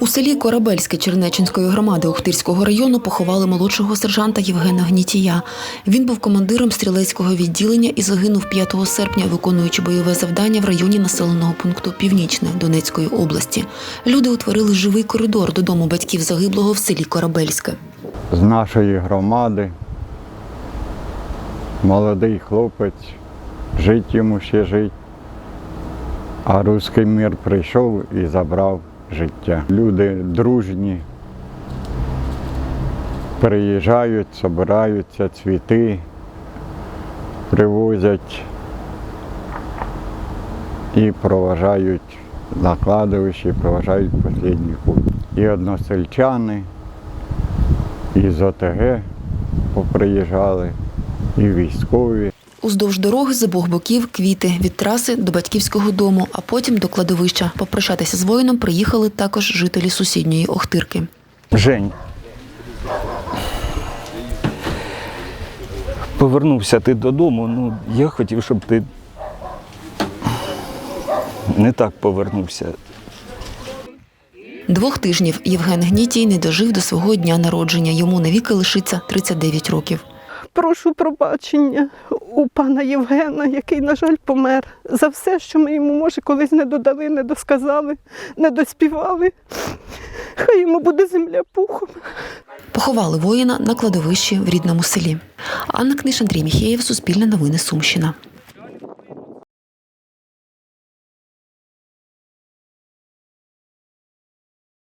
У селі Корабельське Чернеченської громади Охтирського району поховали молодшого сержанта Євгена Гнітія. Він був командиром стрілецького відділення і загинув 5 серпня, виконуючи бойове завдання в районі населеного пункту Північне Донецької області. Люди утворили живий коридор додому батьків загиблого в селі Корабельське. з нашої громади. Молодий хлопець, жить йому ще жить. А руський мір прийшов і забрав життя. Люди дружні, приїжджають, збираються, цвіти, привозять і проважають на кладовищі, проважають останній путь. І односельчани, і з ОТГ поприїжджали, і військові. Уздовж дороги з обох боків квіти від траси до батьківського дому, а потім до кладовища. Попрощатися з воїном приїхали також жителі сусідньої Охтирки. Жень. Повернувся ти додому. Ну, я хотів, щоб ти не так повернувся. Двох тижнів Євген Гнітій не дожив до свого дня народження. Йому навіки лишиться 39 років. Прошу пробачення у пана Євгена, який, на жаль, помер за все, що ми йому, може, колись не додали, не досказали, не доспівали. Хай йому буде земля пухом. Поховали воїна на кладовищі в рідному селі. Анна Книш, Андрій Міхеєв, Суспільне новини Сумщина.